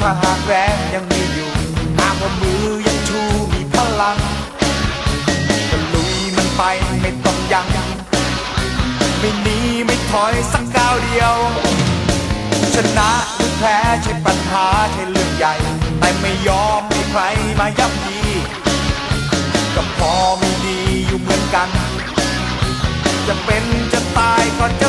ถ้าหากแรงยังมีอยู่หากว่ามือยังชูมีพลังก็ลุยมันไปไม่ต้องยังไม่หนีไม่ถอยสักก้าวเดียว ชนะหรือแพ้ใช่ปัญหาใช่เรื่องใหญ่ แต่ไม่ยอมให้ใครมายับยีก็พอมีดีอยู่เหมือนกัน จะเป็นจะตายก็จะ